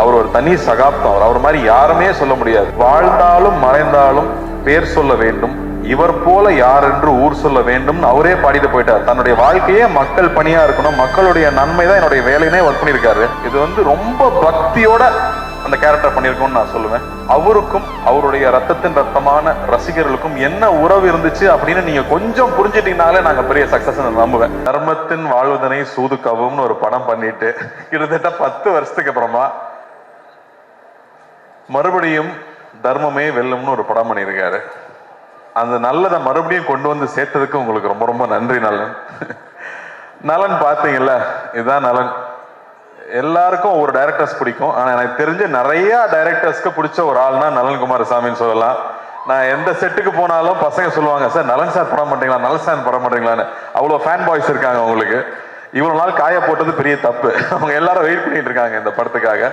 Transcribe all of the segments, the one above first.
அவர் ஒரு தனி சகாப்தம். அவர் அவர் மாதிரி யாருமே சொல்ல முடியாது. வாழ்ந்தாலும் மறைந்தாலும் பேர் சொல்ல வேண்டும். இவர் போல யார் என்று ஊர் சொல்ல வேண்டும். அவரே பாடிட்டு போயிட்டார். தன்னுடைய வாழ்க்கையே மக்கள் பணியா இருக்கணும். மக்களுடைய நன்மை தான் என்னுடைய வேலையினே ஒர்க் பண்ணியிருக்காரு. இது வந்து ரொம்ப பக்தியோட அந்த கேரக்டர் பண்ணியிருக்கோம்னு நான் சொல்லுவேன். அவருக்கும் அவருடைய ரத்தத்தின் ரத்தமான ரசிகர்களுக்கும் என்ன உறவு இருந்துச்சு அப்படின்னு நீங்க கொஞ்சம் புரிஞ்சிட்டீங்கனாலே நாங்க பெரிய சக்சஸ் நம்புவேன். தர்மத்தின் வாழ்வதனை சூதுக்கவும்னு ஒரு படம் பண்ணிட்டு கிட்டத்தட்ட பத்து வருஷத்துக்கு அப்புறமா மறுபடியும் தர்மமே வெல்லும்னு ஒரு படம் பண்ணியிருக்காரு. அந்த நல்லதை மறுபடியும் கொண்டு வந்து சேர்த்ததுக்கு உங்களுக்கு ரொம்ப ரொம்ப நன்றி நலன். நலன் பார்த்தீங்கல்ல இதுதான் நலன். எல்லாருக்கும் ஒரு டைரக்டர்ஸ் பிடிக்கும். ஆனால் எனக்கு தெரிஞ்ச நிறைய டைரக்டர்ஸ்க்கு பிடிச்ச ஒரு ஆள்னா நலன் குமாரசாமின்னு சொல்லலாம். நான் எந்த செட்டுக்கு போனாலும் பசங்க சொல்லுவாங்க சார் நலன் சார் படம் பண்ணுறீங்களா நலன் சார் படம் பண்ணுறீங்களான்னு அவ்வளோ ஃபேன் பாய்ஸ் இருக்காங்க உங்களுக்கு. இவ்வளோ நாள் காய போட்டது பெரிய தப்பு. அவங்க எல்லாரும் வெயிட் பண்ணிட்டு இருக்காங்க இந்த படத்துக்காக.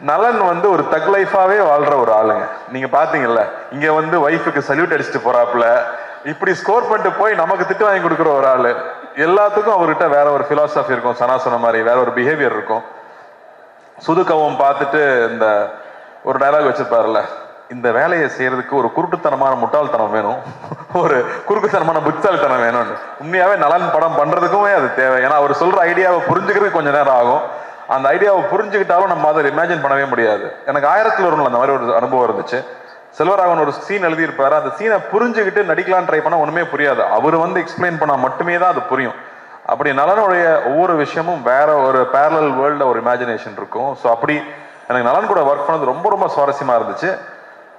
நலன் வந்து ஒரு தக் லைஃபாவே வாழ்ற ஒரு ஆளுங்க. நீங்க பாத்தீங்கல்ல இங்க வந்து ஒய்ஃபுக்கு சல்யூட் அடிச்சுட்டு போறாப்புல இப்படி ஸ்கோர் பண்ணிட்டு போய் நமக்கு திட்டு வாங்கி கொடுக்குற ஒரு ஆளு எல்லாத்துக்கும் அவர்கிட்ட வேற ஒரு பிலாசபி இருக்கும் சனா சொன்ன மாதிரி வேற ஒரு பிஹேவியர் இருக்கும். சுதுக்கவும் பார்த்துட்டு இந்த ஒரு டைலாக் வச்சிருப்பாருல்ல இந்த வேலையை செய்யறதுக்கு ஒரு குருட்டுத்தனமான முட்டாள்தனம் வேணும். ஒரு குறுக்குத்தனமான புத்தாள்தனம் வேணும்னு. உண்மையாவே நலன் படம் பண்றதுக்குமே அது தேவை. ஏன்னா அவர் சொல்ற ஐடியாவை புரிஞ்சுக்கிறதுக்கு கொஞ்ச நேரம் ஆகும். அந்த ஐடியாவை புரிஞ்சுக்கிட்டாலும் நம்ம அதை இமேஜின் பண்ணவே முடியாது. எனக்கு ஆயிரத்தில் வரும்ல அந்த மாதிரி ஒரு அனுபவம் இருந்துச்சு. செல்வராகவன் ஒரு சீன் எழுதியிருப்பாரு. அந்த சீனை புரிஞ்சுக்கிட்டு நடிக்கலாம் ட்ரை பண்ணால் ஒன்றுமே புரியாது. அவர் வந்து எக்ஸ்பிளைன் பண்ணால் மட்டுமே தான் அது புரியும். அப்படி நலனுடைய ஒவ்வொரு விஷயமும் வேற ஒரு பேரலல் வேர்ல்ட்ல ஒரு இமேஜினேஷன் இருக்கும். ஸோ அப்படி எனக்கு நலன் கூட ஒர்க் பண்ணது ரொம்ப ரொம்ப சுவாரஸ்யமாக இருந்துச்சு.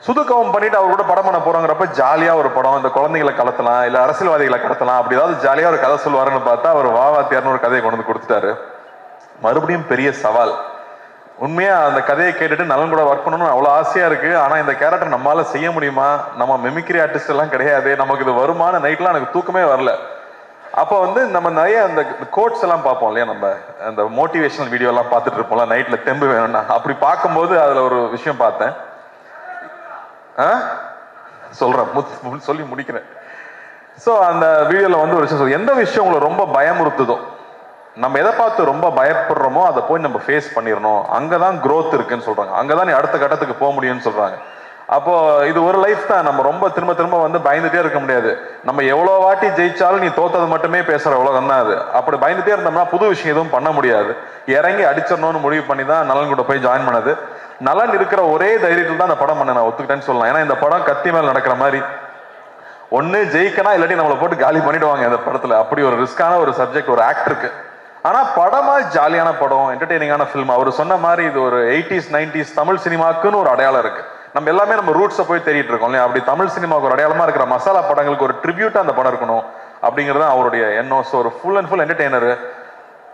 சுதுக்கவும் பண்ணிட்டு அவர் கூட படம் பண்ண போறோங்கிறப்ப ஜாலியா ஒரு படம் இந்த குழந்தைகளை கலத்தலாம் இல்ல அரசியல்வாதிகளை கடத்தலாம் அப்படி ஏதாவது ஜாலியா ஒரு கதை சொல்லுவாருன்னு பார்த்தா அவர் வாவாத்தியார்னு ஒரு கதையை கொண்டு வந்து கொடுத்துட்டாரு. மறுபடியும் பெரிய சவால். உண்மையா அந்த கதையை கேட்டுட்டு நலன் கூட ஒர்க் பண்ணணும்னு அவ்வளவு ஆசையா இருக்கு. ஆனா இந்த கேரக்டர் நம்மளால செய்ய முடியுமா? நம்ம மெமிக்ரி ஆர்டிஸ்ட் எல்லாம் கிடையாது. நமக்கு இது வருமான நைட்லாம் எனக்கு தூக்கமே வரல. அப்போ வந்து நம்ம நிறைய அந்த கோட்ஸ் எல்லாம் பார்ப்போம் இல்லையா நம்ம? அந்த மோட்டிவேஷனல் வீடியோ எல்லாம் பார்த்துட்டு இருப்போம்ல நைட்ல தெம்பு வேணும்னா. அப்படி பார்க்கும்போது அதுல ஒரு விஷயம் பார்த்தேன். ஆ? சொல்றேன். சொல்லி முடிக்கிறேன். ஸோ அந்த வீடியோல வந்து ஒரு விஷயம் எந்த விஷயம் உங்களை ரொம்ப பயமுறுத்துதோ? நம்ம எதை பார்த்து ரொம்ப பயப்படுறோமோ அதை போய் நம்ம ஃபேஸ் பண்ணிடணும். அங்கே தான் க்ரோத் இருக்குன்னு சொல்கிறாங்க அங்கே தான் நீ அடுத்த கட்டத்துக்கு போக முடியும்னு சொல்கிறாங்க அப்போ இது ஒரு லைஃப் தான். நம்ம ரொம்ப திரும்ப திரும்ப வந்து பயந்துட்டே இருக்க முடியாது. நம்ம எவ்வளோ வாட்டி ஜெயிச்சாலும் நீ தோத்தது மட்டுமே பேசுகிற உலகம் தான் அது. அப்படி பயந்துட்டே இருந்தோம்னா புது விஷயம் எதுவும் பண்ண முடியாது. இறங்கி அடிச்சிடணும்னு முடிவு பண்ணி தான் நலன் கூட போய் ஜாயின் பண்ணது. நலன் இருக்கிற ஒரே தைரியத்தில் தான் அந்த படம் பண்ண நான் ஒத்துக்கிட்டேன்னு சொல்லலாம். ஏன்னா இந்த படம் கத்தி மேலே நடக்கிற மாதிரி. ஒன்று ஜெயிக்கனா இல்லாட்டி நம்மளை போட்டு காலி பண்ணிடுவாங்க இந்த படத்தில். அப்படி ஒரு ரிஸ்கான ஒரு சப்ஜெக்ட் ஒரு ஆக்டருக்கு ஆனா படமா ஜாலியான படம் என்டர்டெய்னிங்கான ஃபிலிம் அவர் சொன்ன மாதிரி இது ஒரு எயிட்டிஸ் நைன்டிஸ் தமிழ் சினிமாக்குன்னு ஒரு அடையாளம் இருக்கு. நம்ம எல்லாமே நம்ம ரூட்ஸை போய் தேடிட்டு இருக்கோம் இல்லையா? அப்படி தமிழ் சினிமாவுக்கு ஒரு அடையாளமா இருக்கிற மசாலா படங்களுக்கு ஒரு ட்ரிபியூட்டா அந்த படம் இருக்கணும் அப்படிங்கிறது தான் அவருடைய எண்ணம். ஸோ ஒரு ஃபுல் அண்ட் ஃபுல் என்டர்டெய்னர்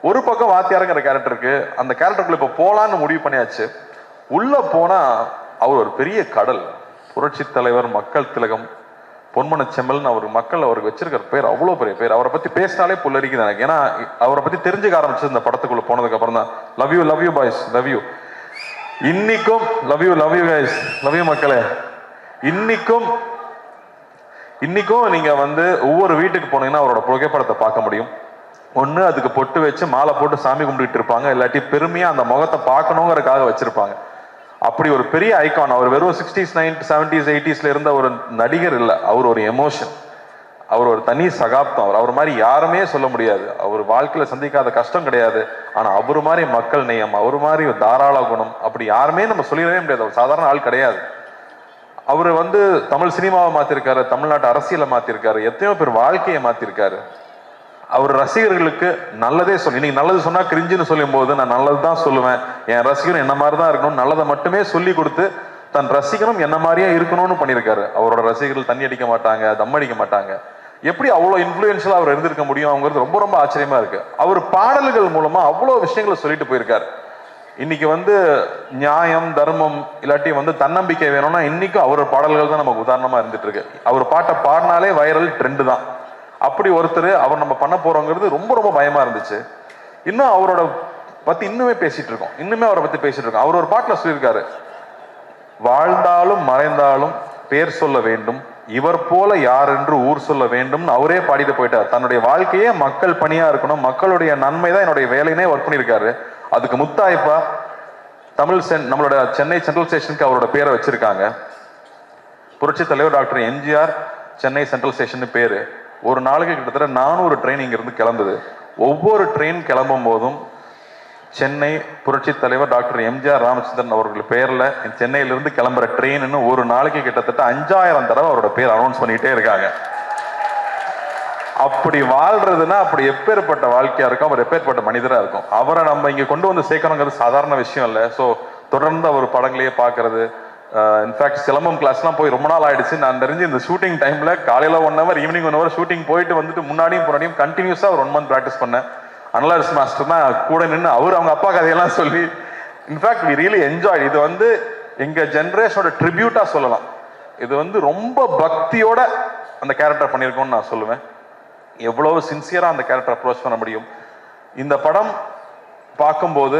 ஒரு பக்கம் வாத்தியாருங்கிற கேரக்டருக்கு அந்த கேரக்டருக்குள்ள இப்போ போலான்னு முடிவு பண்ணியாச்சு. உள்ள போனா அவர் ஒரு பெரிய கடல். புரட்சி தலைவர் மக்கள் திலகம் பொன்மன செம்மல்னு அவர் மக்கள் அவருக்கு வச்சிருக்கிற பேர் அவ்வளவு பெரிய பேர். அவரை பத்தி பேசினாலே புல்லரிக்குது எனக்கு. ஏன்னா அவரை பத்தி தெரிஞ்சுக்க ஆரம்பிச்சது இந்த படத்துக்குள்ள போனதுக்கு அப்புறம் தான். Love you love you boys love you இன்னைக்கும் love you love you guys love you மக்களே. இன்னைக்கும் இன்னைக்கும் நீங்க வந்து ஒவ்வொரு வீட்டுக்கு போனீங்கன்னா அவரோட புகைப்படத்தை பார்க்க முடியும். ஒண்ணு அதுக்கு பொட்டு வச்சு மாலை போட்டு சாமி கும்பிட்டுட்டு இருப்பாங்க. இல்லாட்டி பெருமையாக அந்த முகத்தை பார்க்கணுங்கிறதுக்காக வச்சிருப்பாங்க. அப்படி ஒரு பெரிய ஐகான் அவர் வெறும் சிக்ஸ்டீஸ் நைன் செவன்டிஸ் எயிட்டிஸ்ல இருந்த ஒரு நடிகர் இல்லை. அவர் ஒரு எமோஷன் அவர் ஒரு தனி சகாப்தம். அவர் அவர் மாதிரி யாருமே சொல்ல முடியாது. அவர் வாழ்க்கையில சந்திக்காத கஷ்டம் கிடையாது. ஆனா அவர் மாதிரி மக்கள் நேயம் அவர் மாதிரி ஒரு தாராள குணம் அப்படி யாருமே நம்ம சொல்லிடவே முடியாது. அவர் சாதாரண ஆள் கிடையாது. அவர் வந்து தமிழ் சினிமாவை மாத்திருக்காரு தமிழ்நாட்டு அரசியலை மாத்திருக்காரு எத்தனையோ பேர் வாழ்க்கையை மாத்திருக்காரு. அவர் ரசிகர்களுக்கு நல்லதே சொல்லி நீங்க நல்லது சொன்னா கிரிஞ்சுன்னு சொல்லும் போது நான் நல்லது தான் சொல்லுவேன். என் ரசிகனும் என்ன மாதிரி தான் இருக்கணும் நல்லதை மட்டுமே சொல்லி கொடுத்து தன் ரசிகனும் என்ன மாதிரியே இருக்கணும்னு பண்ணியிருக்காரு. அவரோட ரசிகர்கள் தண்ணி அடிக்க மாட்டாங்க தம் அடிக்க மாட்டாங்க. எப்படி அவ்வளோ இன்ஃப்ளூயன்ஷியலா அவர் இருந்திருக்க முடியும் அவங்கிறது ரொம்ப ரொம்ப ஆச்சரியமா இருக்கு. அவர் பாடல்கள் மூலமா அவ்வளோ விஷயங்களை சொல்லிட்டு போயிருக்காரு. இன்னைக்கு வந்து நியாயம் தர்மம் இல்லாட்டி வந்து தன்னம்பிக்கை வேணும்னா இன்னைக்கும் அவர் பாடல்கள் தான் நமக்கு உதாரணமா இருந்துட்டு இருக்கு. அவர் பாட்டை பாடினாலே வைரல் ட்ரெண்டு தான். அப்படி ஒருத்தர் அவர் நம்ம பண்ண போறோங்கிறது ரொம்ப ரொம்ப பயமா இருந்துச்சு. இன்னும் அவரோட பத்தி இன்னுமே பேசிட்டு இருக்கோம். இன்னுமே அவரை பத்தி பேசிட்டு இருக்கோம். அவர் ஒரு பாட்டில் சொல்லியிருக்காரு. வாழ்ந்தாலும் மறைந்தாலும் பேர் சொல்ல வேண்டும். இவர் போல யார் என்று ஊர் சொல்ல வேண்டும்னு அவரே பாடிட்டு போயிட்டார். தன்னுடைய வாழ்க்கையே மக்கள் பணியா இருக்கணும். மக்களுடைய நன்மை தான் என்னுடைய வேலையினே ஒர்க் பண்ணியிருக்காரு. அதுக்கு முத்தாய்ப்பா தமிழ் சென் நம்மளோட சென்னை சென்ட்ரல் ஸ்டேஷனுக்கு அவரோட பேரை வச்சிருக்காங்க. புரட்சி தலைவர் doctor MGR Chennai central station பேரு. ஒரு நாளைக்கு கிட்டத்தட்ட நானூறு ட்ரெயின் இங்கிருந்து கிளம்புது. ஒவ்வொரு ட்ரெயின் கிளம்பும் போதும் சென்னை புரட்சி தலைவர் டாக்டர் எம்ஜிஆர் ராமச்சந்திரன் அவர்கள் பேரில் சென்னையிலிருந்து கிளம்புற ட்ரெயின்னு ஒரு நாளைக்கு கிட்டத்தட்ட அஞ்சாயிரம் தடவை அவரோட பேர் அனௌன்ஸ் பண்ணிட்டே இருக்காங்க. அப்படி வாழ்றதுன்னா அப்படி எப்பேற்பட்ட வாழ்க்கையா இருக்கும்? அவர் எப்பேற்பட்ட மனிதரா இருக்கும்? அவரை நம்ம இங்க கொண்டு வந்து சேர்க்கணுங்கிறது சாதாரண விஷயம் இல்லை. ஸோ தொடர்ந்து அவர் படங்களையே பார்க்கறது Uh, இன்ஃபேக்ட் சிலம்பம் கிளாஸ்லாம் போய் ரொம்ப நாள் ஆயிடுச்சு. நான் தெரிஞ்சு இந்த ஷூட்டிங் டைமில் காலையில் one hour evening one hour shooting போயிட்டு வந்துட்டு முன்னாடியும் முன்னாடியும் கண்டினியூஸாக ஒரு ஒன் மந்த் ப்ராக்டிஸ் பண்ணேன். அனலாரிஸ் மாஸ்டர் தான் கூட நின்று அவர் அவங்க அப்பா கதையெல்லாம் சொல்லி இன்ஃபேக்ட் வி ரியலி என்ஜாய் இது வந்து எங்கள் ஜென்ரேஷனோட ட்ரிபியூட்டாக சொல்லலாம். இது வந்து ரொம்ப பக்தியோட அந்த கேரக்டர் பண்ணியிருக்கோம்னு நான் சொல்லுவேன். எவ்வளோ சின்சியராக அந்த கேரக்டர் அப்ரோச் பண்ண முடியும். இந்த படம் பார்க்கும்போது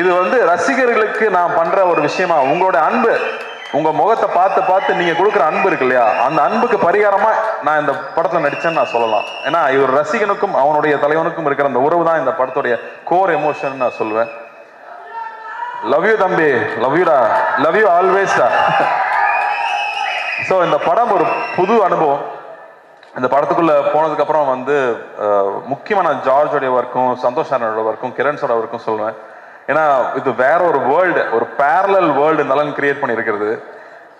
இது வந்து ரசிகர்களுக்கு நான் பண்ற ஒரு விஷயமா உங்களோட அன்பு உங்க முகத்தை பார்த்து பார்த்து நீங்க கொடுக்குற அன்பு இருக்கு இல்லையா? அந்த அன்புக்கு பரிகாரமா நான் இந்த படத்துல நடிச்சேன்னு நான் சொல்லலாம். ஏன்னா இவர் ரசிகனுக்கும் அவனுடைய தலைவனுக்கும் இருக்கிற அந்த உறவு தான் இந்த படத்துடைய கோர் எமோஷன் நான் சொல்லுவேன் லவ் யூ தம்பி லவ் யூடா லவ் யூ ஆல்வேஸ்டா ஸோ இந்த படம் ஒரு புது அனுபவம். இந்த படத்துக்குள்ள போனதுக்கு அப்புறம் வந்து முக்கியமான ஜார்ஜோடைய ஒர்க்கும் சந்தோஷ் அண்ணனோட ஒர்க்கும் கிரண்ஸோட ஒர்க்கும் சொல்லுவேன் ஏன்னா இது வேற ஒரு வேர்ல்டு ஒரு பேரலல் வேர்ல்டு நலன் கிரியேட் பண்ணியிருக்கிறது.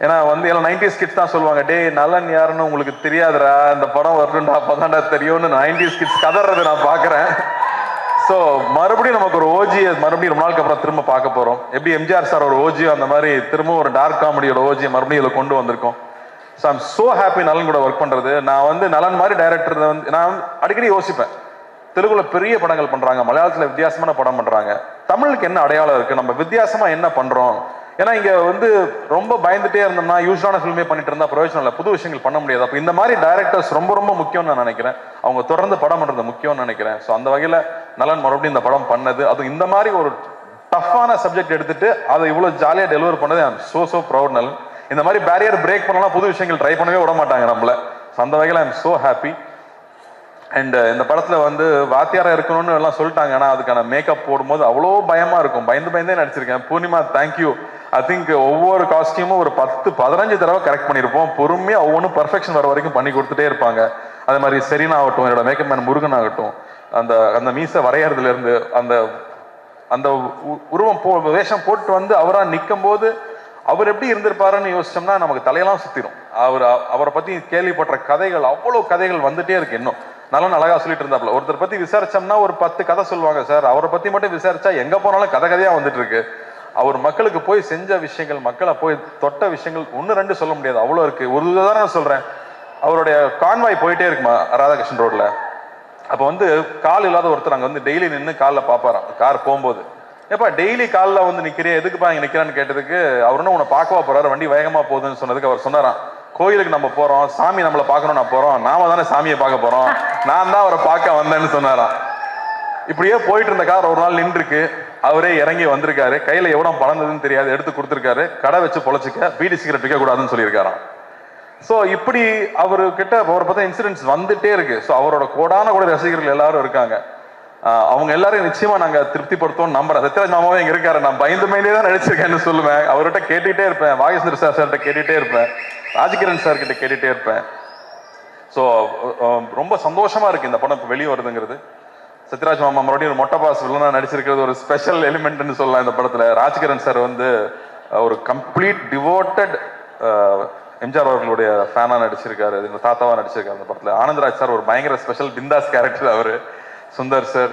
ஏன்னா வந்து எல்லாம் நைன்டிஸ் கிட்ஸ் தான் சொல்லுவாங்க டேய் நலன் யாருன்னு உங்களுக்கு தெரியாதுடா இந்த படம் வரணும்டா அப்பதான்டா தெரியும்னு நைன்டிஸ் கிட்ஸ் கதறது நான் பார்க்குறேன். ஸோ மறுபடியும் நமக்கு ஒரு ஓஜி மறுபடியும் ரொம்ப நாளுக்கு அப்புறம் திரும்ப பார்க்க போறோம். எப்படி எம்ஜிஆர் சார் ஒரு ஓஜி அந்த மாதிரி திரும்ப ஒரு டார்க் காமெடியோட ஓஜியை மறுபடியும் இதில் கொண்டு வந்திருக்கோம். ஸோ ஐம் சோ ஹாப்பி நலன் கூட ஒர்க் பண்றது. நான் வந்து நலன் மாதிரி டைரக்டர் வந்து நான் அடிக்கடி யோசிப்பேன். தெலுங்குல பெரிய படங்கள் பண்றாங்க மலையாளத்துல வித்தியாசமான படம் பண்றாங்க. தமிழுக்கு என்ன அடையாளம் இருக்கு? நம்ம வித்தியாசமா என்ன பண்றோம்? ஏன்னா இங்க வந்து ரொம்ப பயந்துட்டே இருந்தோம்னா யூஸ்வலான ஃபில்மே பண்ணிட்டு இருந்தா பிரயோஜனம் இல்லை. புது விஷயங்கள் பண்ண முடியாது. அப்போ இந்த மாதிரி டைரக்டர்ஸ் ரொம்ப ரொம்ப முக்கியம்னு நான் நினைக்கிறேன். அவங்க தொடர்ந்து படம் பண்றது முக்கியம்னு நினைக்கிறேன். ஸோ அந்த வகையில நலன் மறுபடியும் இந்த படம் பண்ணது. அதுவும் இந்த மாதிரி ஒரு டஃப்பான சப்ஜெக்ட் எடுத்துட்டு அதை இவ்வளவு ஜாலியா டெலிவர் பண்ணது. ஐம் சோ சோ ப்ரௌட் நலன். இந்த மாதிரி பேரியர் பிரேக் பண்ணலாம் புது விஷயங்கள் ட்ரை பண்ணவே விட மாட்டாங்க நம்மள. ஸோ அந்த வகையில் I'm so happy and uh, இந்த படத்துல வந்து வாத்தியாராக இருக்கணும்னு எல்லாம் சொல்லிட்டாங்க. ஆனா அதுக்கான மேக்கப் போடும்போது அவ்வளோ பயமா இருக்கும். பயந்து பயந்தே நடிச்சிருக்கேன். பூர்ணிமா தேங்க்யூ ஐ திங்க் ஒவ்வொரு காஸ்டியூமும் ஒரு பத்து பதினஞ்சு தடவை கரெக்ட் பண்ணியிருப்போம் பொறுமையா ஒவ்வொன்றும் பர்ஃபெக்ஷன் வர வரைக்கும் பண்ணி கொடுத்துட்டே இருப்பாங்க. அது மாதிரி செரீனா ஆகட்டும் என்னோட மேக்கப் மேன் முருகன் ஆகட்டும் அந்த அந்த மீசை வரையறதுல இருந்து அந்த அந்த உ- உருவம் போ வேஷம் போட்டு வந்து அவரா நிற்கும் போது அவர் எப்படி இருந்திருப்பாருன்னு யோசிச்சோம்னா நமக்கு தலையெல்லாம் சுத்திரும். அவர் அவரை பத்தி கேள்விப்பட்ட கதைகள் அவ்வளோ கதைகள் வந்துட்டே இருக்கு இன்னும். நல்லா அழகா சொல்லிட்டு இருந்தாப்ல ஒருத்தர் பத்தி விசாரிச்சோம்னா ஒரு பத்து கதை சொல்லுவாங்க சார். அவரை பத்தி மட்டும் விசாரிச்சா எங்க போனாலும் கதை கதையா வந்துட்டு இருக்கு அவர் மக்களுக்கு போய் செஞ்ச விஷயங்கள் மக்களை போய் தொட்ட விஷயங்கள் ஒன்று ரெண்டு சொல்ல முடியாது. அவ்வளோ இருக்கு. ஒரு உதாரணம் சொல்றேன். அவருடைய கான்வாய் போயிட்டே இருக்குமா ராதாகிருஷ்ணன் ரோட்ல அப்போ வந்து கால் இல்லாத ஒருத்தர் அங்கே வந்து டெய்லி நின்று காலில் பார்ப்பாராம் கார் போகும்போது. ஏப்பா டெய்லி காலில் வந்து நிற்கிறே எதுக்குப்பா இங்கே நிற்கிறான்னு கேட்டதுக்கு அவர் உன்னை பார்க்கவா போறாரு? வண்டி வேகமாக போகுதுன்னு சொன்னதுக்கு அவர் சொன்னாராம். கோயிலுக்கு நம்ம போறோம் சாமி நம்மளை பார்க்கணும்னா போறோம் நாம தானே சாமியை பார்க்க போறோம். நான் தான் அவரை பார்க்க வந்தேன்னு சொன்னாராம் இப்படியே போயிட்டு இருந்த கார் ஒரு நாள் நின்றுருக்கு. அவரே இறங்கி வந்திருக்காரு. கையில எவ்வளவு பழந்ததுன்னு தெரியாது எடுத்து கொடுத்துருக்காரு. கடை வச்சு பொழைச்சிக்க பீடி சிகரெட் விற்க கூடாதுன்னு சொல்லியிருக்காராம். ஸோ இப்படி அவரு கிட்ட அவரை பார்த்தா இன்சிடென்ட்ஸ் வந்துட்டே இருக்கு. ஸோ அவரோட கோடான கூட ரசிகர்கள் எல்லாரும் இருக்காங்க. அவங்க எல்லாரையும் நிச்சயமா நாங்க திருப்திப்படுத்தோம் நம்புறேன் சத்யராஜ் மாமாவே இங்க இருக்காரு. நான் பயந்து பயந்தே தான் நடிச்சிருக்கேன்னு சொல்லுவேன். அவர்கிட்ட கேட்டுட்டே இருப்பேன். வாகேஸ்வர் சார் சார்கிட்ட கேட்டுட்டே இருப்பேன். ராஜகிரண் சார் கிட்ட கேட்டுட்டே இருப்பேன். ஸோ ரொம்ப சந்தோஷமா இருக்கு இந்த படம் இப்போ வெளியே வருதுங்கிறது. சத்யராஜ் மாமா மறுபடியும் ஒரு மொட்டை பாஸ் வில்லனா நடிச்சிருக்கிறது ஒரு ஸ்பெஷல் எலிமெண்ட்னு சொல்லலாம் இந்த படத்துல. ராஜ்கிரண் சார் வந்து ஒரு கம்ப்ளீட் டிவோட்டட் எம்ஜிஆர் அவர்களுடைய ஃபேனா நடிச்சிருக்காரு. எங்க தாத்தாவா நடிச்சிருக்காரு அந்த படத்துல. ஆனந்தராஜ் சார் ஒரு பயங்கர ஸ்பெஷல் பிந்தாஸ் கேரக்டர் அவரு. Sundar sir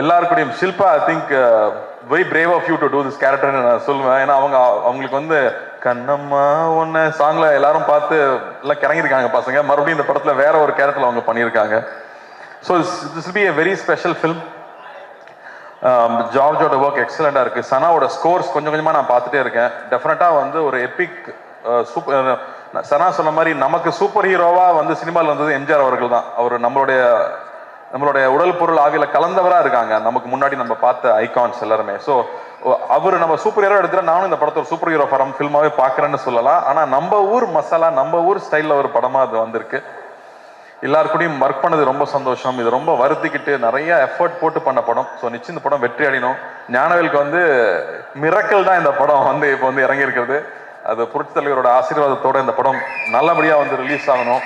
எல்லாருக்கூடையும் Shilpa I think very brave of you to do this கேரக்டர்னு நான் சொல்லுவேன். ஏன்னா அவங்க அவங்களுக்கு வந்து கண்ணம்மா ஒன்று சாங்ல எல்லாரும் பார்த்து எல்லாம் கிறங்கிருக்காங்க பசங்க. மறுபடியும் இந்த படத்தில் வேற ஒரு கேரக்டர் அவங்க பண்ணியிருக்காங்க. So this be a very special film ஜார்ஜோட work எக்ஸலண்டாக இருக்கு. சனாவோட ஸ்கோர்ஸ் கொஞ்சம் கொஞ்சமாக நான் பார்த்துட்டே இருக்கேன். டெஃபினட்டாக வந்து ஒரு epic super uh, uh, Sana சொன்ன மாதிரி நமக்கு சூப்பர் ஹீரோவாக வந்து சினிமாவில் வந்தது எம்ஜிஆர் அவர்கள் தான். அவர் நம்மளுடைய நம்மளுடைய உடல் பொருள் ஆவியில கலந்தவரா இருக்காங்க. நமக்கு முன்னாடி நம்ம பார்த்த ஐகான்ஸ் எல்லாருமே. ஸோ அவர் நம்ம சூப்பர் ஹீரோ எடுத்துட்டா நானும் இந்த படத்தை ஒரு சூப்பர் ஹீரோ படம் ஃபில்மாவே பாக்குறேன்னு சொல்லலாம். ஆனா நம்ம ஊர் மசாலா நம்ம ஊர் ஸ்டைல்ல ஒரு படமா அது வந்திருக்கு. எல்லாருக்கூடையும் ஒர்க் பண்ணது ரொம்ப சந்தோஷம். இது ரொம்ப வருத்திக்கிட்டு நிறைய எஃபர்ட் போட்டு பண்ண படம். ஸோ நிச்சயம் இந்த படம் வெற்றி அடையணும். ஞானவேலுக்கு வந்து மிரக்கல் தான் இந்த படம் வந்து இப்போ வந்து இறங்கியிருக்கிறது. அது புரட்சி தலைவரோட ஆசீர்வாதத்தோட இந்த படம் நல்லபடியாக வந்து ரிலீஸ் ஆகணும்.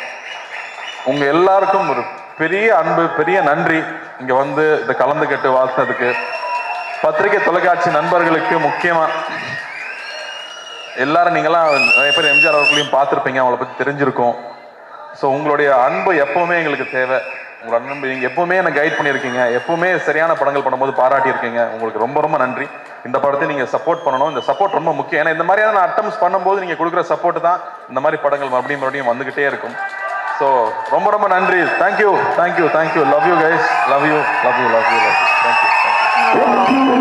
உங்க எல்லாருக்கும் ஒரு பெரிய அன்பு பெரிய நன்றி இங்கே வந்து இதை கலந்துக்கிட்டு வாசினதுக்கு பத்திரிகை தொலைக்காட்சி நண்பர்களுக்கு முக்கியமாக எல்லாரும் நீங்களாம் நிறைய பேர் எம்ஜிஆர் அவர்களையும் பார்த்துருப்பீங்க அவங்கள பற்றி தெரிஞ்சிருக்கும். ஸோ உங்களுடைய அன்பு எப்பவுமே எங்களுக்கு தேவை. உங்களோட அன்பு நீங்கள் எப்பவுமே எனக்கு கைட் பண்ணியிருக்கீங்க. எப்பவுமே சரியான படங்கள் பண்ணும்போது பாராட்டியிருக்கீங்க. உங்களுக்கு ரொம்ப ரொம்ப நன்றி. இந்த படத்தை நீங்கள் சப்போர்ட் பண்ணணும். இந்த சப்போர்ட் ரொம்ப முக்கியம். ஏன்னா இந்த மாதிரியான அட்டம்ஸ் பண்ணும்போது நீங்கள் கொடுக்குற சப்போர்ட் தான் இந்த மாதிரி படங்கள் மறுபடியும் மறுபடியும் வந்துக்கிட்டே இருக்கும். ஸோ ரொம்ப ரொம்ப நன்றி. Thank you thank you thank you love you guys love you love you love you love you thank you